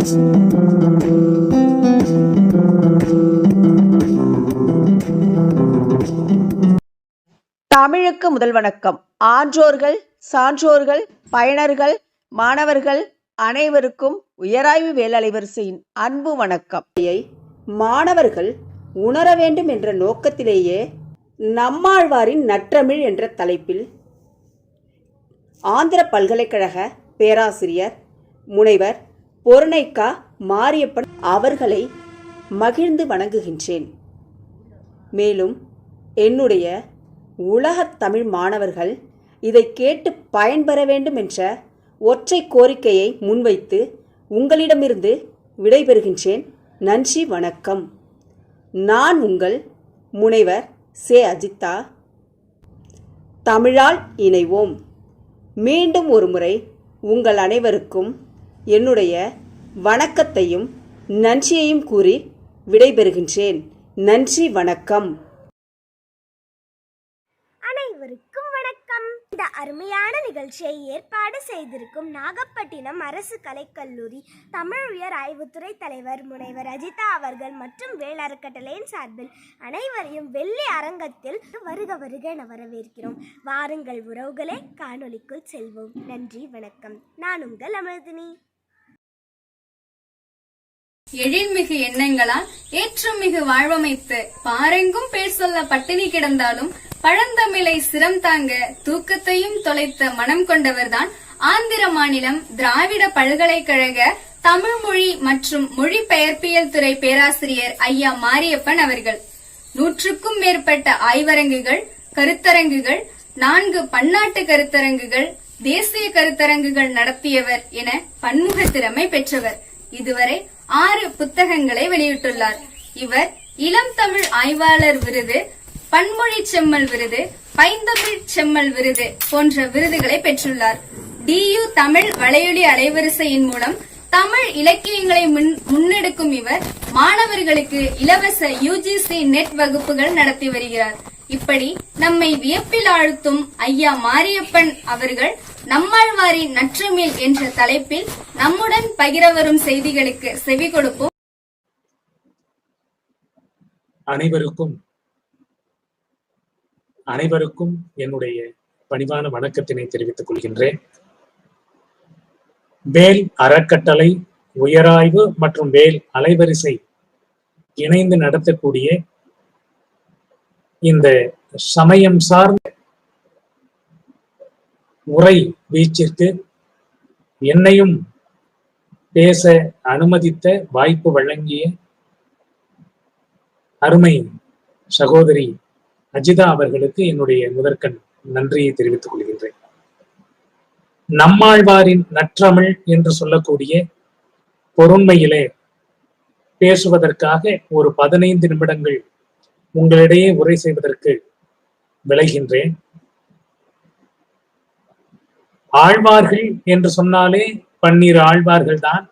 தமிழுக்கு முதல் வணக்கம். ஆன்றோர்கள் சான்றோர்கள் பயனர்கள் மாணவர்கள் அனைவருக்கும் உயராய்வு வேலலைவரிசையின் அன்பு வணக்கம். மாணவர்கள் உணர வேண்டும் என்ற நோக்கத்திலேயே நம்மாழ்வாரின் நற்றமிழ் என்ற தலைப்பில் ஆந்திர பல்கலைக்கழக பேராசிரியர் முனைவர் பொருணைக்கா மாரியப்பன் அவர்களை மகிழ்ந்து வணங்குகின்றேன். மேலும் என்னுடைய உலகத் தமிழ் மாணவர்கள் இதை கேட்டு பயன்பெற வேண்டும் என்ற ஒற்றை கோரிக்கையை முன்வைத்து உங்களிடமிருந்து விடைபெறுகின்றேன். நன்றி வணக்கம். நான் உங்கள் முனைவர் சே. அஜித்தா. தமிழால் இணைவோம். மீண்டும் ஒரு முறை உங்கள் அனைவருக்கும் என்னுடைய வணக்கத்தையும் நன்றியையும் கூறி விடைபெறுகின்றேன். நன்றி வணக்கம். அனைவருக்கும் வணக்கம். இந்த அருமையான நிகழ்ச்சியை ஏற்பாடு செய்திருக்கும் நாகப்பட்டினம் அரசு கலைக்கல்லூரி தமிழ் உயர் ஆய்வுத்துறை தலைவர் முனைவர் அஜிதா அவர்கள் மற்றும் வேளறக்கட்டளையின் சார்பில் அனைவரையும் வெள்ளி அரங்கத்தில் வருக வருக என வரவேற்கிறோம். வாருங்கள் உறவுகளே காணொளிக்குள் செல்வோம். நன்றி வணக்கம். நான் உங்கள் அமிர்தினி. எழில்மிகு எண்ணங்களால் ஏற்றமிகு வாழ்வமைத்து பாரெங்கும் பேர் சொல்ல பட்டினி கிடந்தாலும் பழந்தமிழை சிரம் தாங்க தூக்கத்தையும் தொலைத்த மனம் கொண்டவர்தான் ஆந்திர மாநிலம் திராவிட பல்கலைக்கழக தமிழ் மொழி மற்றும் மொழிபெயர்ப்பியல் துறை பேராசிரியர் ஐயா மாரியப்பன் அவர்கள். நூற்றுக்கும் மேற்பட்ட ஆய்வரங்குகள் கருத்தரங்குகள் நான்கு பன்னாட்டு கருத்தரங்குகள் தேசிய கருத்தரங்குகள் நடத்தியவர் என பன்முக திறமை பெற்றவர். இதுவரை ஆறு புத்தகங்களை வெளியிட்டுள்ளார். இவர் இளம் தமிழ் ஆய்வாளர் விருது பன்மொழி செம்மல் விருது பைந்தமிழ் செம்மல் விருது போன்ற விருதுகளை பெற்றுள்ளார். டியு தமிழ் வலையொலி அலைவரிசையின் மூலம் தமிழ் இலக்கியங்களை முன்- முன்னெடுக்கும் இவர் மாணவர்களுக்கு இலவச யுஜிசி நெட் வகுப்புகள் நடத்தி வருகிறார். இப்படி நம்மை வியப்பில் ஆழ்த்தும் ஐயா மாரியப்பன் அவர்கள் நம்மாழ்வாரின் நற்றமிழ் என்ற தலைப்பில் நம்முடன் பகிர வரும் செய்திகளுக்கு செவி கொடுப்போம். அனைவருக்கும் அனைவருக்கும் என்னுடைய பணிவான வணக்கத்தினை தெரிவித்துக் கொள்கின்றேன். வேல் அறக்கட்டளை உயராய்வு மற்றும் வேல் அலைவரிசை இணைந்து நடத்தக்கூடிய இந்த சமயம் சார்ந்த உரை வீச்சிற்கு என்னையும் பேச அனுமதித்த வாய்ப்பு வழங்கிய அருமை சகோதரி அஜிதா அவர்களுக்கு என்னுடைய முதற்கண் நன்றியை தெரிவித்துக் கொள்கின்றேன். நம்மாழ்வாரின் நற்றமிழ் என்று சொல்லக்கூடிய பொருண்மையிலே பேசுவதற்காக ஒரு பதினைந்து நிமிடங்கள் உங்களிடையே உரை செய்வதற்கு விளைகின்றேன். ஆழ்வார்கள் என்று சொன்னாலே பன்னிரு ஆழ்வார்கள் தான்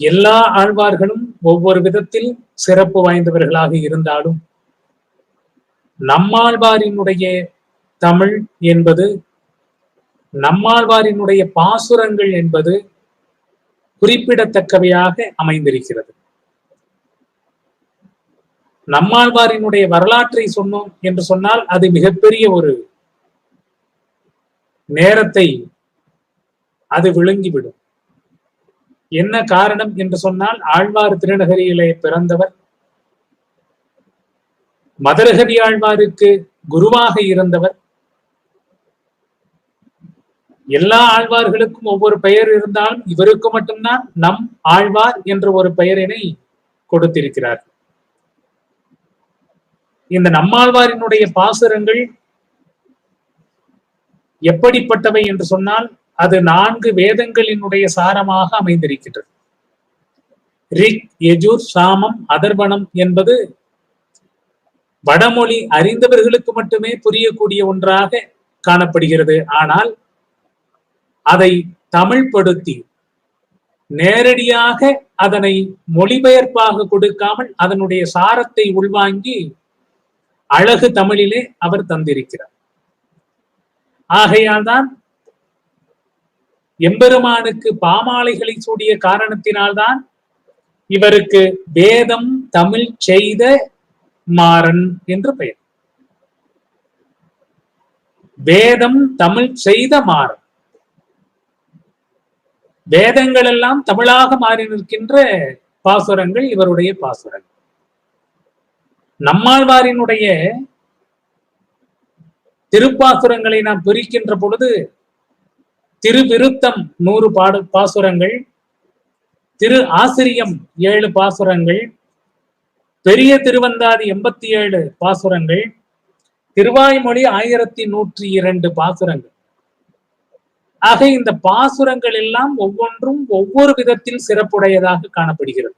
எல்லா ஆழ்வார்களும் ஒவ்வொரு விதத்தில் சிறப்பு வாய்ந்தவர்களாக இருந்தாலும் நம்மாழ்வாரினுடைய தமிழ் என்பது நம்மாழ்வாரினுடைய பாசுரங்கள் என்பது குறிப்பிடத்தக்கவையாக அமைந்திருக்கிறது. நம்மாழ்வாரினுடைய வரலாற்றை சொன்னோம் என்று சொன்னால் அது மிகப்பெரிய ஒரு நேரத்தை அது விழுங்கிவிடும். என்ன காரணம் என்று சொன்னால் ஆழ்வார் திருநகரியிலே பிறந்தவர். மதரகதி ஆழ்வாருக்கு குருவாக இருந்தவர். எல்லா ஆழ்வார்களுக்கும் ஒவ்வொரு பெயர் இருந்தாலும் இவருக்கு மட்டும்தான் நம் ஆழ்வார் என்ற ஒரு பெயரினை கொடுத்திருக்கிறார். இந்த நம்மாழ்வாரினுடைய பாசுரங்கள் எப்படிப்பட்டவை என்று சொன்னால் அது நான்கு வேதங்களினுடைய சாரமாக அமைந்திருக்கின்றது. ரிக் எஜூர் சாமம் அதர்வனம் என்பது வடமொழி அறிந்தவர்களுக்கு மட்டுமே புரியக்கூடிய ஒன்றாக காணப்படுகிறது. ஆனால் அதை தமிழ்படுத்தி நேரடியாக அதனை மொழிபெயர்ப்பாக கொடுக்காமல் அதனுடைய சாரத்தை உள்வாங்கி அழகு தமிழிலே அவர் தந்திருக்கிறார். ஆகையால் தான் எம்பெருமானுக்கு பாமாலைகளை சூடிய காரணத்தினால்தான் இவருக்கு வேதம் தமிழ் செய்த மாறன் என்று பெயர். வேதம் தமிழ் செய்த மாறன். வேதங்கள் எல்லாம் தமிழாக மாறி நிற்கின்ற பாசுரங்கள் இவருடைய பாசுரங்கள். நம்மாழ்வாரினுடைய திருப்பாசுரங்களை நாம் பிரிக்கின்ற பொழுது திருவிருத்தம் நூறு பாடு பாசுரங்கள் திரு ஆசிரியம் ஏழு பாசுரங்கள் பெரிய திருவந்தாதி எண்பத்தி ஏழு பாசுரங்கள் திருவாய்மொழி ஆயிரத்தி நூற்றி இரண்டு பாசுரங்கள். ஆக இந்த பாசுரங்கள் எல்லாம் ஒவ்வொன்றும் ஒவ்வொரு விதத்தில் சிறப்புடையதாக காணப்படுகிறது.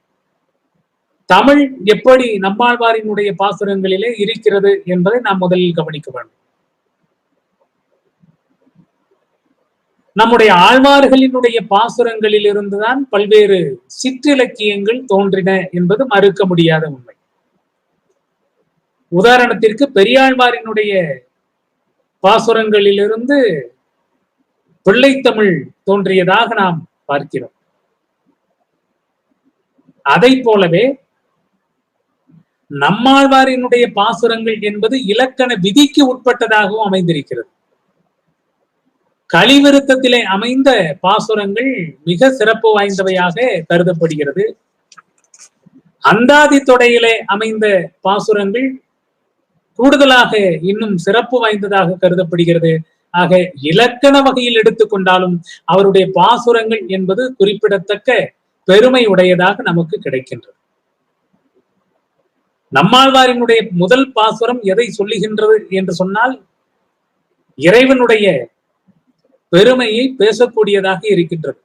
தமிழ் எப்படி நம்மாழ்வாரினுடைய பாசுரங்களிலே இருக்கிறது என்பதை நாம் முதலில் கவனிக்க வேண்டும். நம்முடைய ஆழ்வார்களினுடைய பாசுரங்களில் இருந்துதான் பல்வேறு சிற்றிலக்கியங்கள் தோன்றின என்பது மறுக்க முடியாத உண்மை. உதாரணத்திற்கு பெரியாழ்வாரினுடைய பாசுரங்களிலிருந்து பிள்ளைத்தமிழ் தோன்றியதாக நாம் பார்க்கிறோம். அதை போலவே நம்மாழ்வாரினுடைய பாசுரங்கள் என்பது இலக்கண விதிக்கு உட்பட்டதாகவும் அமைந்திருக்கிறது. கலிவிருத்தத்திலே அமைந்த பாசுரங்கள் மிக சிறப்பு வாய்ந்தவையாக கருதப்படுகிறது. அந்தாதி தொடையிலே அமைந்த பாசுரங்கள் கூடுதலாக இன்னும் சிறப்பு வாய்ந்ததாக கருதப்படுகிறது. ஆக இலக்கண வகையில் எடுத்துக்கொண்டாலும் அவருடைய பாசுரங்கள் என்பது குறிப்பிடத்தக்க பெருமை உடையதாக நமக்கு கிடைக்கின்றது. நம்மாழ்வாரினுடைய முதல் பாசுரம் எதை சொல்லுகின்றது என்று சொன்னால் இறைவனுடைய பெருமையை பேசக்கூடியதாக இருக்கின்றது.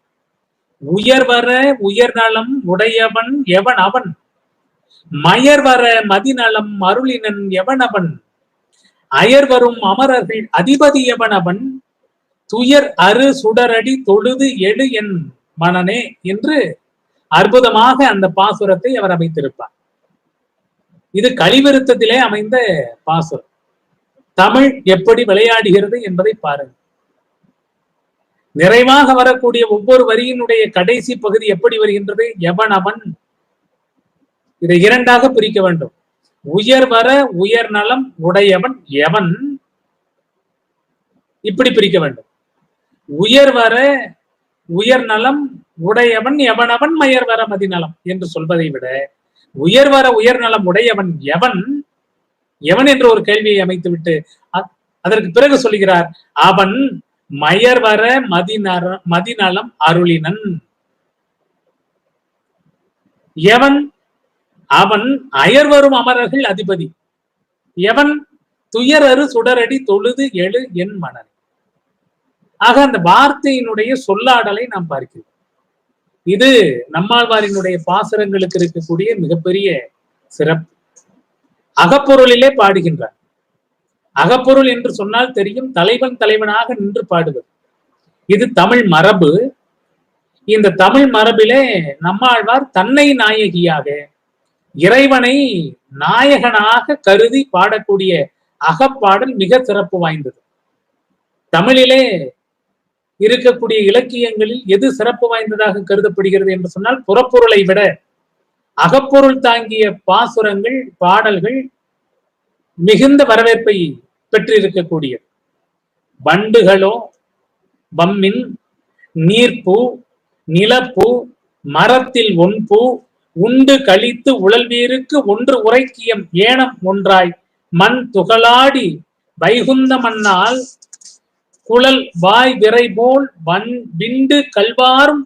உயர்வர உயர்நலம் உடையவன் எவன் அவன்? மயர்வர மதிநலம் அருளினன் எவன் அவன்? அயர் வரும் அமரர்கள் அதிபதி எவன் அவன்? துயர் அரு சுடரடி தொழுது எழு என் மனனே என்று அற்புதமாக அந்த பாசுரத்தை அவர் அமைத்திருப்பார். இது கழிவிருத்தத்திலே அமைந்த பாசுரம். தமிழ் எப்படி விளையாடுகிறது என்பதை பாருங்கள். நிறைவாக வரக்கூடிய ஒவ்வொரு வரியினுடைய கடைசி பகுதி எப்படி வருகின்றது? எவன் அவன்? இதை இரண்டாக பிரிக்க வேண்டும். உயர் வர உயர் நலம் உடையவன் எவன்? இப்படி பிரிக்க வேண்டும். உயர் வர உயர் நலம் உடையவன் எவனவன் மயர் வர மதிநலம் என்று சொல்வதை விட உயர் வர உயர் நலம் உடையவன் எவன்? எவன் என்ற ஒரு கேள்வியை அமைத்துவிட்டு அ- அதற்கு பிறகு சொல்லுகிறார் அவன் மயர் வர மதிநர மதிநலம் அருளினன். எவன் அவன் அயர் வரும் அமரர்கள் அதிபதி. எவன் துயரறு சுடரடி தொழுது எழு என் மணல் ஆக அந்த வார்த்தையினுடைய சொல்லாடலை நாம் பார்க்கிறோம். இது நம்மாழ்வாரினுடைய பாசுரங்களுக்கு இருக்கக்கூடிய மிகப்பெரிய சிறப்பு. அகப்பொருளிலே பாடுகின்றார். அகப்பொருள் என்று சொன்னால் தெரியும் தலைவன் தலைவனாக நின்று பாடுவது. இது தமிழ் மரபு. இந்த தமிழ் மரபிலே நம்மாழ்வார் தன்னை நாயகியாக இறைவனை நாயகனாக கருதி பாடக்கூடிய அகப்பாடல் மிக சிறப்பு வாய்ந்தது. தமிழிலே இருக்கக்கூடிய இலக்கியங்களில் எது சிறப்பு வாய்ந்ததாக கருதப்படுகிறது என்று சொன்னால் புறப்பொருளை விட அகப்பொருள் தாங்கிய பாசுரங்கள் பாடல்கள் மிகுந்த வரவேற்பை பெற்றிருக்கக்கூடிய வண்டுகளோ வம்மின் நீர்ப்பூ நிலப்பூ மரத்தில் ஒன்பூ உண்டு கழித்து உழல்வீருக்கு ஒன்று உரைக்கியம் ஏனம் ஒன்றாய் மண் துகளாடி வைகுந்த மண்ணால் குழல் வாய் விரை போல் வன் விண்டு கல்வாரும்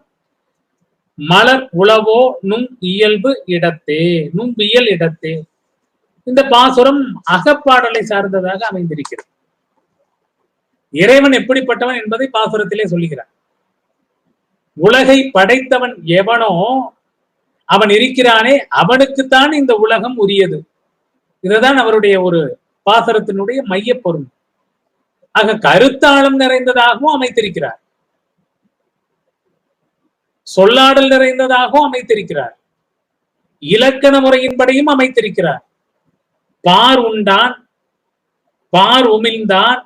மலர் உளவோ நும் இயல்பு இடத்தே நும் இயல் இடத்தே. இந்த பாசுரம் அகப்பாடலை சார்ந்ததாக அமைந்திருக்கிறது. இறைவன் எப்படிப்பட்டவன் என்பதை பாசுரத்திலே சொல்லுகிறார். உலகை படைத்தவன் எவனோ அவன் இருக்கிறானே அவனுக்குத்தான் இந்த உலகம் உரியது. இதுதான் அவருடைய ஒரு பாசரத்தினுடைய மையப்பொருள் ஆக கருத்தாளம் நிறைந்ததாகவும் அமைத்திருக்கிறார். சொல்லாடல் நிறைந்ததாகவும் அமைத்திருக்கிறார். இலக்கண முறையின்படியும் அமைத்திருக்கிறார். பார் உண்டான் பார் உமிழ்ந்தான்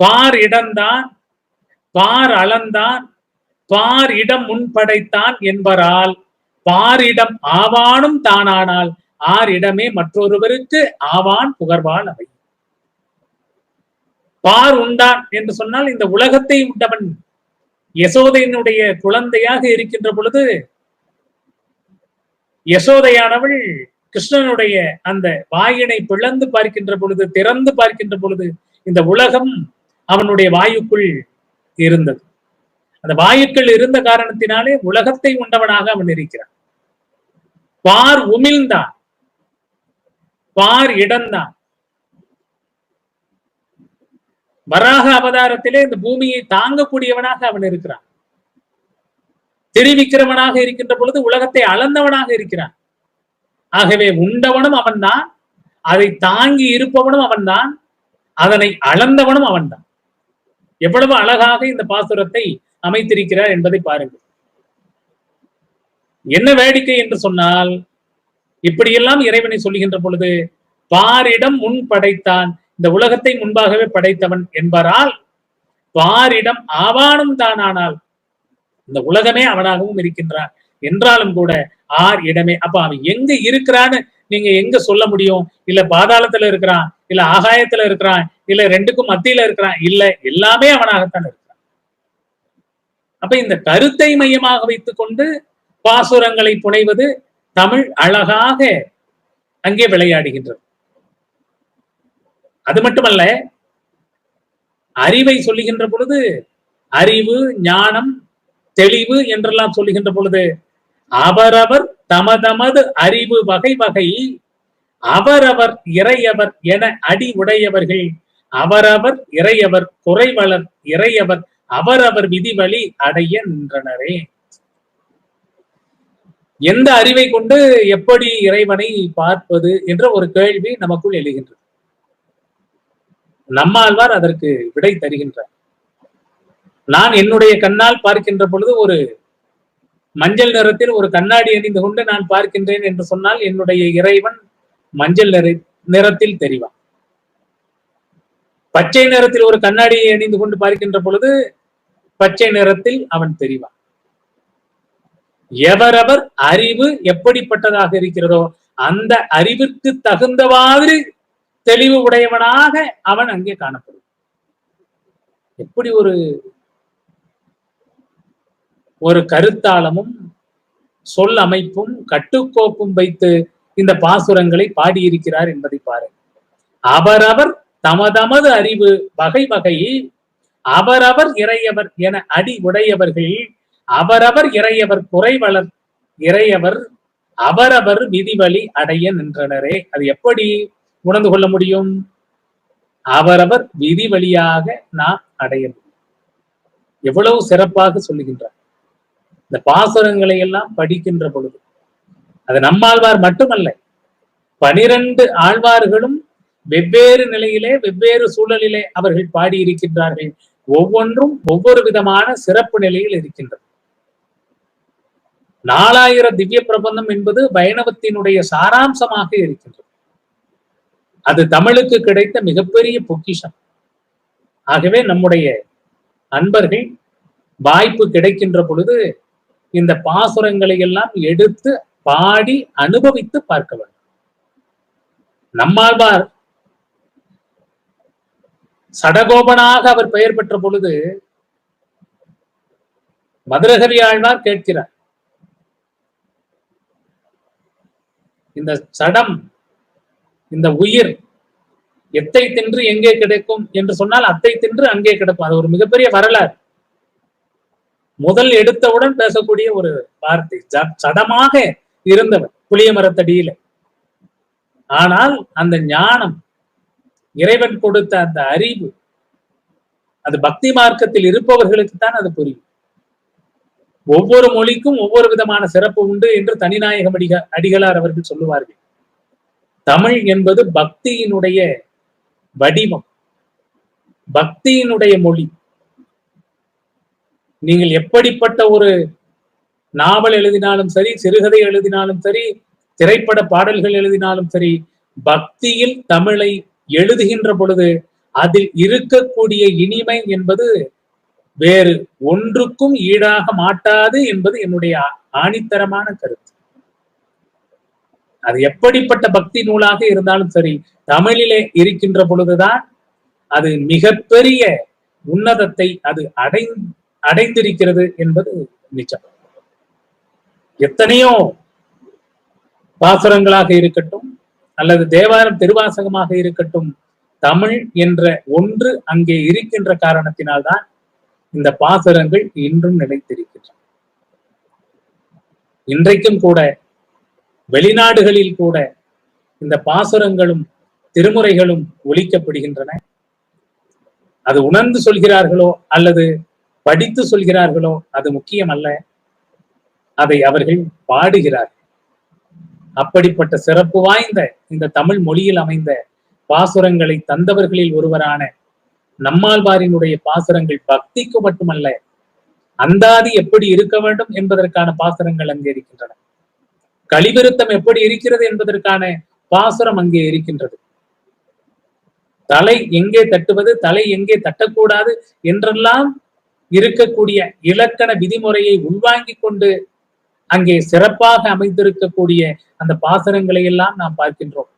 பார் இடந்தான் பார் அளந்தான் பார் இடம் முன்படைத்தான் என்பரால் பாரிடம் ஆவானும் தானானால் ஆர் இடமே மற்றொருவருக்கு ஆவான் புகர்வான் அவை. பார் உண்டான் என்று சொன்னால் இந்த உலகத்தை உண்டவன் யசோதையினுடைய குழந்தையாக இருக்கின்ற பொழுது யசோதையானவள் கிருஷ்ணனுடைய அந்த வாயினை பிளந்து பார்க்கின்ற பொழுது திறந்து பார்க்கின்ற பொழுது இந்த உலகம் அவனுடைய வாயுக்குள் இருந்தது. அந்த வாயுக்கள் இருந்த காரணத்தினாலே உலகத்தை உண்டவனாக அவன் இருக்கிறான். பார் உமிழ்ந்தான். பார் இடந்தான். வராக அவதாரத்திலே இந்த பூமியை தாங்கக்கூடியவனாக அவன் இருக்கிறான். தெரிவிக்கிறவனாக இருக்கின்ற பொழுது உலகத்தை அளந்தவனாக இருக்கிறான். ஆகவே உண்டவனும் அவன்தான். அதை தாங்கி இருப்பவனும் அவன்தான். அதனை அளந்தவனும் அவன்தான். எவ்வளவு அழகாக இந்த பாசுரத்தை அமைத்திருக்கிறார் என்பதை பாருங்கள். என்ன வேடிக்கை என்று சொன்னால் இப்படியெல்லாம் இறைவனை சொல்லுகின்ற பொழுது பாரிடம் முன் படைத்தான் இந்த உலகத்தை முன்பாகவே படைத்தவன் என்பரால் பாரிடம் ஆவானும் தானானால் இந்த உலகமே அவனாகவும் இருக்கின்றான். என்றாலும் கூட ஆர் இடமே. அப்ப அவன் எங்க இருக்கிறான்னு நீங்க எங்க சொல்ல முடியும்? இல்ல பாதாளத்துல இருக்கிறான் இல்ல ஆகாயத்துல இருக்கிறான் இல்ல ரெண்டுக்கும் மத்தியில இருக்கிறான் இல்ல எல்லாமே அவனாகத்தான் இருக்கிறான். அப்ப இந்த கருத்தை மையமாக வைத்துக் கொண்டு பாசுரங்களை புனைவது தமிழ் அழகாக அங்கே விளையாடுகின்றது. அது மட்டுமல்ல அறிவை சொல்லுகின்ற பொழுது அறிவு ஞானம் தெளிவு என்றெல்லாம் சொல்லுகின்ற பொழுது அவரவர் தமதமது அறிவு வகை வகை அவரவர் இறையவர் என அடி உடையவர்கள் அவரவர் இறையவர் குறைவளர் இறையவர் அவரவர் விதிவழி அடைய நின்றனரே. எந்த அறிவை கொண்டு எப்படி இறைவனை பார்ப்பது என்ற ஒரு கேள்வி நமக்குள் எழுகின்றது. நம்மாழ்வார் அதற்கு விடை தருகின்றார். நான் என்னுடைய கண்ணால் பார்க்கின்ற பொழுது ஒரு மஞ்சள் நிறத்தில் ஒரு கண்ணாடி அணிந்து கொண்டு நான் பார்க்கின்றேன் என்று சொன்னால் என்னுடைய இறைவன் மஞ்சள் நிற நிறத்தில் தெரிவான். பச்சை நிறத்தில் ஒரு கண்ணாடியை அணிந்து கொண்டு பார்க்கின்ற பொழுது பச்சை நிறத்தில் அவன் தெரிவான். எவரவர் அறிவு எப்படிப்பட்டதாக இருக்கிறதோ அந்த அறிவிற்கு தகுந்த மாதிரி தெளிவு உடையவனாக அவன் அங்கே காணப்படும். எப்படி ஒரு ஒரு கருத்தாளமும் சொல் அமைப்பும் கட்டுக்கோப்பும் வைத்து இந்த பாசுரங்களை பாடியிருக்கிறார் என்பதை பாரு அவரவர் தமதமது அறிவு வகை வகை அவரவர் இறையவர் என அடி உடையவர்கள் அவரவர் இறையவர் குறைவளர் இறையவர் அவரவர் விதிவழி அடைய நின்றனரே. அது எப்படி உணர்ந்து கொள்ள முடியும்? அவரவர் விதி வழியாக நாம் அடைய முடியும். எவ்வளவு சிறப்பாக சொல்லுகின்றார். இந்த பாசுரங்களை எல்லாம் படிக்கின்ற பொழுது அது நம்மாழ்வார் மட்டுமல்ல பனிரெண்டு ஆழ்வார்களும் வெவ்வேறு நிலையிலே வெவ்வேறு சூழலிலே அவர்கள் பாடியிருக்கின்றார்கள். ஒவ்வொன்றும் ஒவ்வொரு விதமான சிறப்பு நிலையில் இருக்கின்றது. நாலாயிர திவ்ய பிரபந்தம் என்பது வைணவத்தினுடைய சாராம்சமாக இருக்கின்றது. அது தமிழுக்கு கிடைத்த மிகப்பெரிய பொக்கிஷம். ஆகவே நம்முடைய அன்பர்கள் வாய்ப்பு கிடைக்கின்ற பொழுது இந்த பாசுரங்களை எல்லாம் எடுத்து பாடி அனுபவித்து பார்க்க வேண்டும். நம்மாழ்வார் சடகோபனாக அவர் பெயர் பெற்ற பொழுது மதுரகவி ஆழ்வார் கேட்கிறார் இந்த சடம் இந்த உயிர் எத்தை தின்று எங்கே கிடைக்கும் என்று சொன்னால் அத்தை தின்று அங்கே கிடைக்கும். அது ஒரு மிகப்பெரிய வரலாறு. முதல் எடுத்தவுடன் பேசக்கூடிய ஒரு வார்த்தை. ஜ- சடமாக இருந்தவர் புளிய மரத்தடியில. ஆனால் அந்த ஞானம் இறைவன் கொடுத்த அந்த அறிவு அது பக்தி மார்க்கத்தில் இருப்பவர்களுக்கு தான் அது புரியும். ஒவ்வொரு மொழிக்கும் ஒவ்வொரு விதமான சிறப்பு உண்டு என்று தனிநாயகம் அடிக அடிகளார் அவர்கள் சொல்லுவார்கள். தமிழ் என்பது பக்தியினுடைய வடிவம். பக்தியினுடைய மொழி. நீங்கள் எப்படிப்பட்ட ஒரு நாவல் எழுதினாலும் சரி சிறுகதை எழுதினாலும் சரி திரைப்பட பாடல்கள் எழுதினாலும் சரி பக்தியில் தமிழை எழுதுகின்ற பொழுது அதில் இருக்கக்கூடிய இனிமை என்பது வேறு ஒன்றுக்கும் ஈடாக மாட்டாது என்பது என்னுடைய ஆணித்தரமான கருத்து. அது எப்படிப்பட்ட பக்தி நூலாக இருந்தாலும் சரி தமிழிலே இருக்கின்ற பொழுதுதான் அது மிகப்பெரிய உன்னதத்தை அது அடை அடைந்திருக்கிறது என்பது நிச்சயம். எத்தனையோ பாசுரங்களாக இருக்கட்டும் அல்லது தேவாரம் திருவாசகமாக இருக்கட்டும் தமிழ் என்ற ஒன்று அங்கே இருக்கின்ற காரணத்தினால்தான் இந்த பாசுரங்கள் இன்றும் நிலைத்திருக்கின்றன. இன்றைக்கும் கூட வெளிநாடுகளில் கூட இந்த பாசுரங்களும் திருமுறைகளும் ஒழிக்கப்படுகின்றன அது உணர்ந்து சொல்கிறார்களோ அல்லது படித்து சொல்கிறார்களோ அது முக்கியம் அல்ல அதை அவர்கள் பாடுகிறார். அப்படிப்பட்ட சிறப்பு வாய்ந்த இந்த தமிழ் மொழியில் அமைந்த பாசுரங்களை தந்தவர்களில் ஒருவரான நம்மாழ்வாரினுடைய பாசுரங்கள் பக்திக்கு மட்டுமல்ல அந்தாதி எப்படி இருக்க வேண்டும் என்பதற்கான பாசுரங்கள் அங்கே இருக்கின்றன. கழிவிருத்தம் எப்படி இருக்கிறது என்பதற்கான பாசுரம் அங்கே இருக்கின்றது. தலை எங்கே தட்டுவது தலை எங்கே தட்டக்கூடாது என்றெல்லாம் இருக்கக்கூடிய இலக்கண விதிமுறையை உள்வாங்கிக் கொண்டு அங்கே சிறப்பாக அமைந்திருக்கக்கூடிய அந்த பாசனங்களை எல்லாம் நாம் பார்க்கின்றோம்.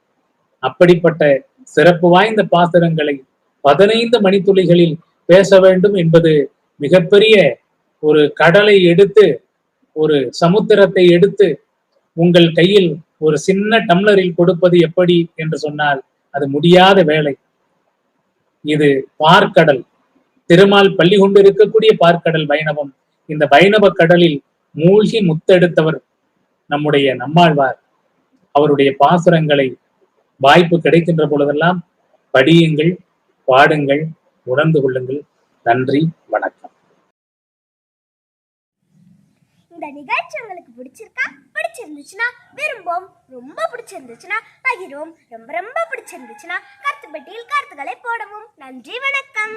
அப்படிப்பட்ட சிறப்பு வாய்ந்த பாசனங்களை பதினைந்து மணித்துளிகளில் பேச வேண்டும் என்பது மிகப்பெரிய ஒரு கடலை எடுத்து ஒரு சமுத்திரத்தை எடுத்து உங்கள் கையில் ஒரு சின்ன டம்ளரில் கொடுப்பது எப்படி என்று சொன்னால் அது முடியாத வேலை. இது பார்க்கடல். திருமால் பள்ளி கொண்டு இருக்கக்கூடிய பார்க்கடல் வைணவம். இந்த வைணவ கடலில் மூழ்கி முத்தெடுத்தவர் நம்முடைய நம்மாழ்வார். அவருடைய பாசுரங்களை வாய்ப்பு கிடைக்கின்ற பொழுதெல்லாம் படியுங்கள் பாடுங்கள் உணர்ந்து கொள்ளுங்கள். நன்றி வணக்கம். இந்த நிகழ்ச்சி உங்களுக்கு பிடிச்சிருக்கா? பிடிச்சிருந்துச்சுன்னா விரும்பும் ரொம்ப பிடிச்சிருந்துச்சுன்னா பகிரும் ரொம்ப ரொம்ப பிடிச்சிருந்துச்சுன்னா கருத்து பெட்டியில் கருத்துக்களை போடவும். நன்றி வணக்கம்.